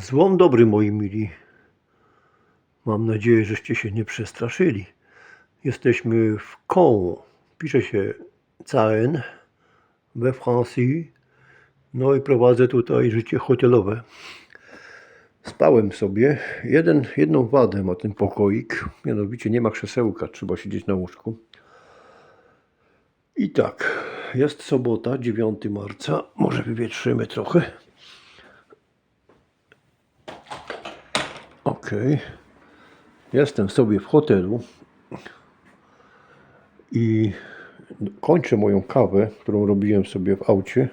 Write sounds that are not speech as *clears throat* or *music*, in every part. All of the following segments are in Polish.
Złom dobry, moi mili. Mam nadzieję, żeście się nie przestraszyli. Jesteśmy w Caen. Pisze się Caen we Francji. No i prowadzę tutaj życie hotelowe. Spałem sobie. Jeden, jedną wadę ma ten pokoik. Mianowicie nie ma krzesełka, trzeba siedzieć na łóżku. I tak, jest sobota, 9 marca. Może wywietrzymy trochę. Okej. Jestem sobie w hotelu i kończę moją kawę, którą robiłem sobie w aucie.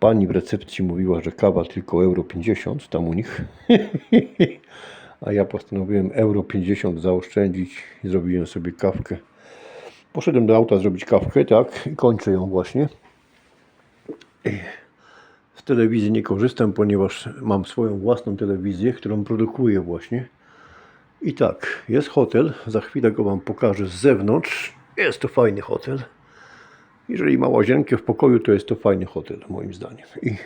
Pani w recepcji mówiła, że kawa tylko euro 50 tam u nich. *laughs* A ja postanowiłem euro 50 zaoszczędzić i zrobiłem sobie kawkę. Poszedłem do auta zrobić kawkę, tak, i kończę ją właśnie. Z telewizji nie korzystam, ponieważ mam swoją własną telewizję, którą produkuję właśnie. I tak, jest hotel, za chwilę go Wam pokażę z zewnątrz. Jest to fajny hotel. Jeżeli ma łazienkę w pokoju, to jest to fajny hotel, moim zdaniem. I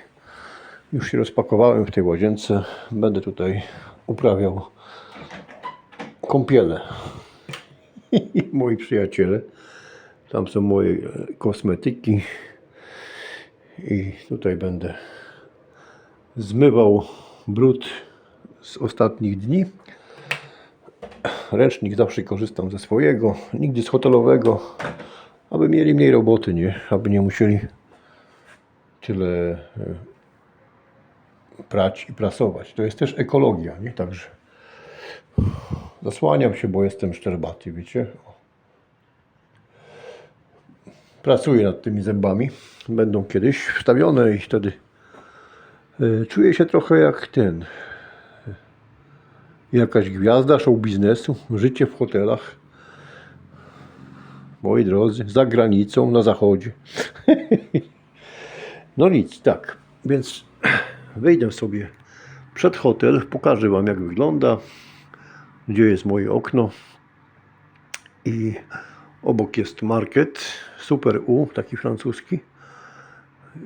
już się rozpakowałem w tej łazience. Będę tutaj uprawiał kąpiele. *laughs* Moi przyjaciele. Tam są moje kosmetyki. I tutaj będę zmywał brud z ostatnich dni. Ręcznik zawsze korzystam ze swojego, nigdy z hotelowego, aby mieli mniej roboty, nie? Aby nie musieli tyle e, prać i prasować. To jest też ekologia, nie? Także zasłaniam się, bo jestem szczerbaty, wiecie? Pracuję nad tymi zębami. Będą kiedyś wstawione i wtedy e, czuję się trochę jak ten jakaś gwiazda show biznesu, życie w hotelach. Moi drodzy, za granicą, na zachodzie. *laughs* no nic, tak. Więc wejdę sobie przed hotel, pokażę Wam jak wygląda, gdzie jest moje okno i obok jest market Super U, taki francuski.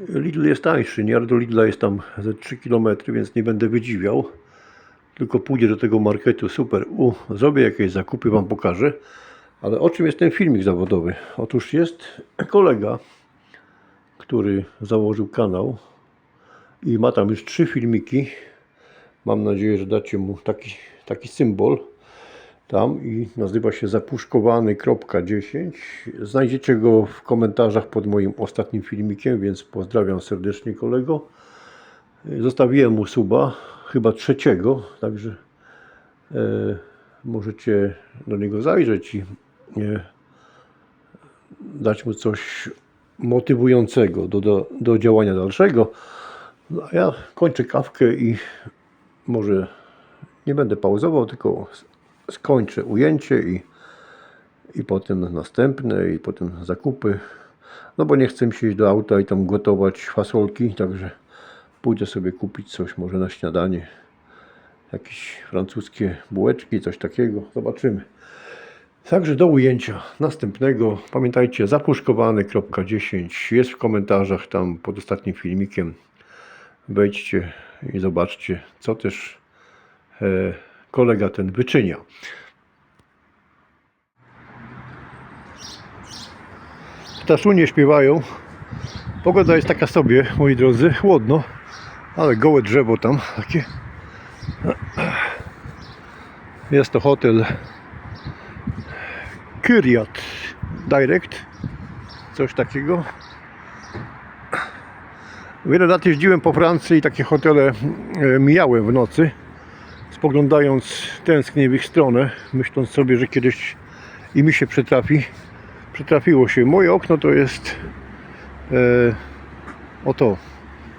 Lidl jest tańszy, nie? Do Lidla jest tam ze 3 km, więc nie będę wydziwiał tylko pójdę do tego marketu super U, zrobię jakieś zakupy, Wam pokażę. Ale o czym jest ten filmik zawodowy? Otóż jest kolega, który założył kanał i ma tam już trzy filmiki. Mam nadzieję, że dacie mu taki, taki symbol tam i nazywa się zapuszkowany.10. Znajdziecie go w komentarzach pod moim ostatnim filmikiem, więc pozdrawiam serdecznie kolego. Zostawiłem mu suba, chyba trzeciego, także e, możecie do niego zajrzeć i e, dać mu coś motywującego do, do, do działania dalszego. No, a ja kończę kawkę i może nie będę pauzował, tylko skończę ujęcie i, i potem następne i potem zakupy. No bo nie chcę mi się iść do auta i tam gotować fasolki, także Pójdę sobie kupić coś może na śniadanie. Jakieś francuskie bułeczki, coś takiego. Zobaczymy. Także do ujęcia następnego. Pamiętajcie, zapuszkowany.10 jest w komentarzach tam pod ostatnim filmikiem. Wejdźcie i zobaczcie, co też e, kolega ten wyczynia. Ptaszunie śpiewają. Pogoda jest taka sobie, moi drodzy, chłodno. Ale gołe drzewo tam takie. Jest to hotel Kyriat Direct. Coś takiego. Wiele lat jeździłem po Francji i takie hotele e, mijałem w nocy. Spoglądając tęsknię w ich stronę, myśląc sobie, że kiedyś i mi się przytrafi. Przytrafiło się. Moje okno to jest e, oto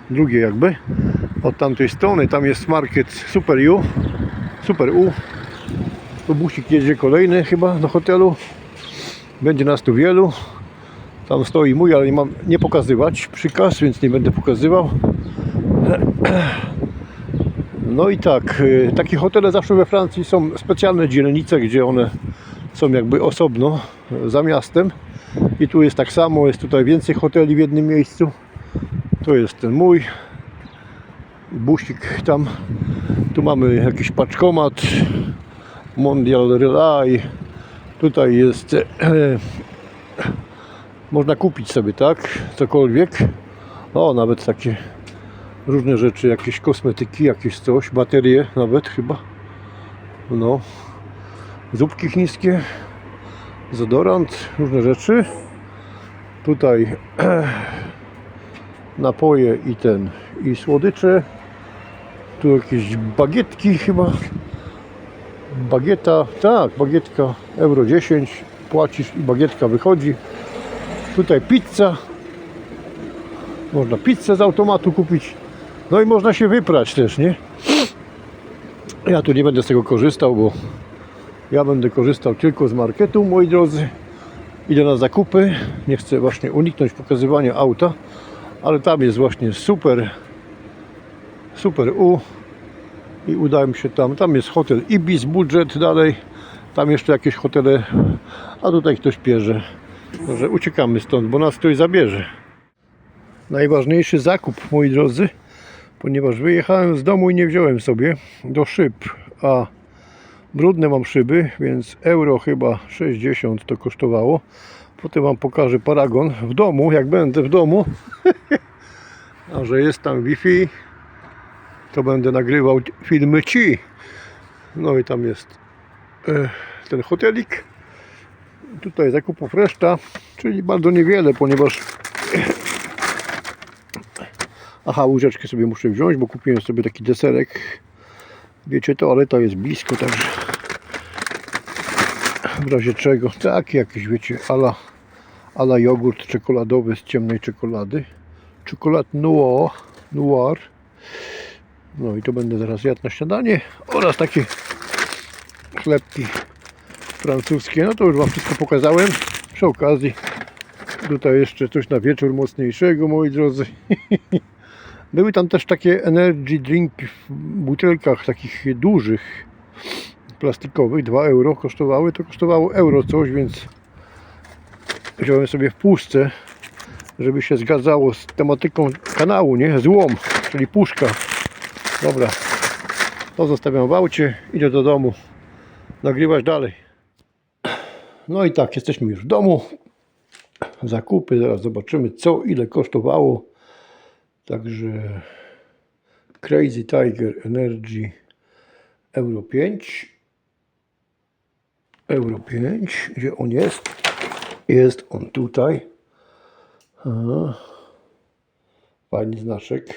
drugie jakby. Od tamtej strony tam jest market Super U. Super U. Tu busik jedzie kolejny chyba do hotelu. Będzie nas tu wielu. Tam stoi mój, ale nie mam nie pokazywać. Przykaz, więc nie będę pokazywał *clears throat* no i tak y, takie hotele zawsze we Francji są specjalne dzielnice, gdzie one są jakby osobno za miastem i tu jest tak samo, jest tutaj więcej hoteli w jednym miejscu to jest ten mój. busik tam. Tu mamy jakiś paczkomat. Mondial Relay. Tutaj jest e, można kupić sobie, tak? Cokolwiek. O, nawet takie różne rzeczy, jakieś kosmetyki, jakieś coś, baterie nawet chyba. No. Zupki chińskie, dezodorant, różne rzeczy. Tutaj *clears throat* napoje i ten, i słodycze. Tu jakieś bagietki chyba. Bagieta, tak, bagietka euro 10. Płacisz i bagietka wychodzi. Tutaj pizza. Można pizzę z automatu kupić. No i można się wyprać też, nie? Ja tu nie będę z tego korzystał, bo ja będę korzystał tylko z marketu, moi drodzy. Idę na zakupy. Nie chcę właśnie uniknąć pokazywania auta, ale tam jest właśnie super, super U. I udałem się tam. Tam jest hotel Ibis Budget dalej. Tam jeszcze jakieś hotele, a tutaj ktoś pierze. Może uciekamy stąd, bo nas ktoś zabierze. Najważniejszy zakup, moi drodzy, ponieważ wyjechałem z domu i nie wziąłem sobie do szyb, a brudne mam szyby, więc euro chyba 60 to kosztowało. Potem Wam pokażę paragon w domu, jak będę w domu. *laughs* a że jest tam Wi-Fi, to będę nagrywał filmy ci. No i tam jest e, ten hotelik. Tutaj zakupów reszta, czyli bardzo niewiele, ponieważ Aha, łyżeczkę sobie muszę wziąć, bo kupiłem sobie taki deserek. Wiecie, toaleta jest blisko, także w razie czego, taki jakiś, wiecie, ala, ala jogurt czekoladowy z ciemnej czekolady. Czekolad noir, noir. No i to będę zaraz jadł na śniadanie. Oraz takie chlebki francuskie. No to już Wam wszystko pokazałem. Przy okazji tutaj jeszcze coś na wieczór mocniejszego, moi drodzy. *laughs* Były tam też takie energy drinki w butelkach takich dużych, plastikowych, 2 euro kosztowały. To kosztowało euro coś, więc wziąłem sobie w puszce, żeby się zgadzało z tematyką kanału, nie? Złom, czyli puszka. Dobra, to zostawiam w aucie, idę do domu nagrywać dalej. No i tak, jesteśmy już w domu. Zakupy, zaraz zobaczymy co, ile kosztowało. Także Crazy Tiger Energy Euro 5. Euro 5. Gdzie on jest? Jest on tutaj. Aha. Fajny znaczek.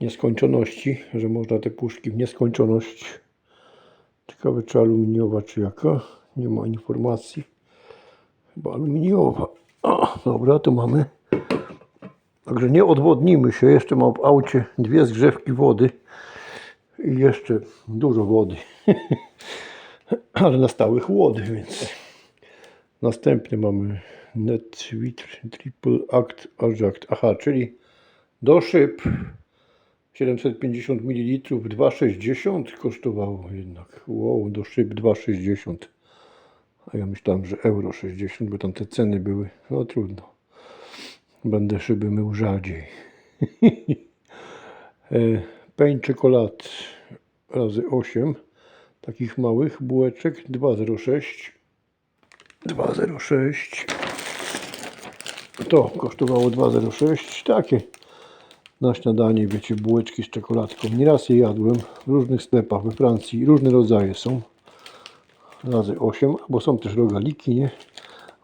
Nieskończoności, że można te puszki w nieskończoność. Ciekawe czy aluminiowa, czy jaka. Nie ma informacji. Chyba aluminiowa. O, dobra, tu mamy. Także nie odwodnimy się. Jeszcze mam w aucie dwie zgrzewki wody. I jeszcze dużo wody. *laughs* Ale na stałe chłody, więc. Następny mamy Net Triple Act Ajact. Aha, czyli do szyb 750 ml 2,60 kosztowało jednak. Wow, do szyb 2,60. A ja myślałem, że euro 60, bo tam te ceny były. No trudno. Będę szyby mył rzadziej. *laughs* E, Peń czekolad razy 8 takich małych bułeczek 2,06 2,06 to kosztowało 2,06 takie na śniadanie, wiecie, bułeczki z czekoladką. Nieraz je jadłem w różnych sklepach we Francji, różne rodzaje są razy 8, bo są też rogaliki, nie?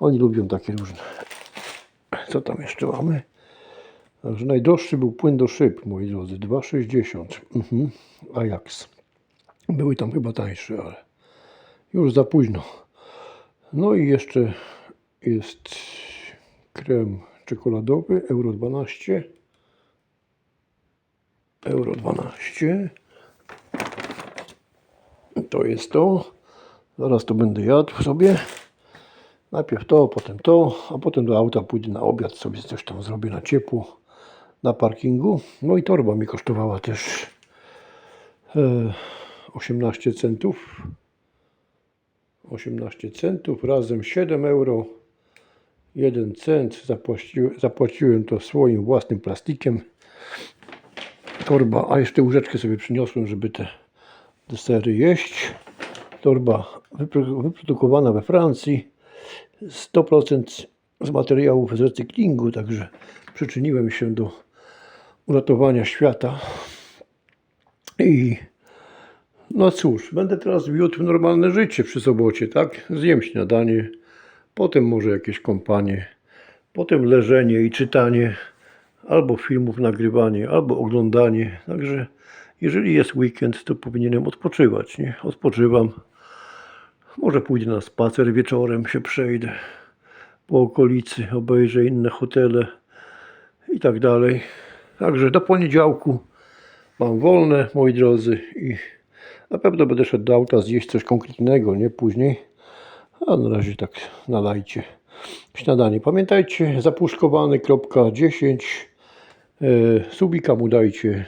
Oni lubią takie różne. Co tam jeszcze mamy? Także najdroższy był płyn do szyb, moi drodzy, 2,60. Mhm. Ajax. Były tam chyba tańsze, ale już za późno. No i jeszcze jest krem czekoladowy, euro 12. Euro 12. To jest to. Zaraz to będę jadł sobie. Najpierw to, potem to, a potem do auta pójdę na obiad, sobie coś tam zrobię na ciepło na parkingu. No i torba mi kosztowała też e, 18 centów. 18 centów razem 7 euro jeden cent. Zapłaciłem, zapłaciłem to swoim własnym plastikiem. Torba, a jeszcze łyżeczkę sobie przyniosłem, żeby te desery jeść. Torba wypro- wyprodukowana we Francji. 100% z materiałów z recyklingu, także przyczyniłem się do uratowania świata. I no cóż, będę teraz wiódł normalne życie przy sobocie, tak? Zjem śniadanie, potem może jakieś kąpanie, potem leżenie i czytanie, albo filmów nagrywanie, albo oglądanie. Także jeżeli jest weekend, to powinienem odpoczywać, nie? Odpoczywam. Może pójdę na spacer wieczorem, się przejdę po okolicy, obejrzę inne hotele i tak dalej. Także do poniedziałku mam wolne, moi drodzy, i na pewno będę szedł do auta zjeść coś konkretnego, nie później. A na razie tak nalajcie śniadanie. Pamiętajcie, zapuszkowany.10 e, Subika mu dajcie.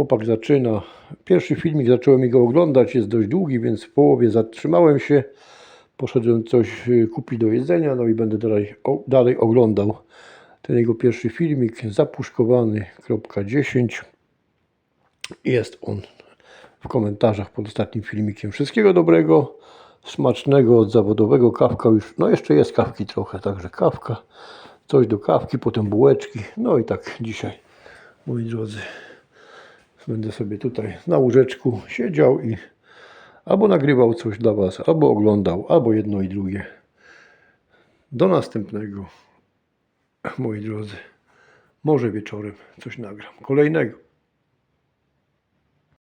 Chłopak zaczyna. Pierwszy filmik zacząłem jego oglądać, jest dość długi, więc w połowie zatrzymałem się. Poszedłem coś y, kupić do jedzenia, no i będę dalej, o, dalej oglądał ten jego pierwszy filmik. Zapuszkowany.10 Jest on w komentarzach pod ostatnim filmikiem. Wszystkiego dobrego, smacznego, od zawodowego. Kawka już, no jeszcze jest kawki trochę, także kawka, coś do kawki, potem bułeczki. No i tak dzisiaj, moi drodzy, będę sobie tutaj na łóżeczku siedział i albo nagrywał coś dla Was, albo oglądał, albo jedno i drugie. Do następnego, moi drodzy. Może wieczorem coś nagram. Kolejnego.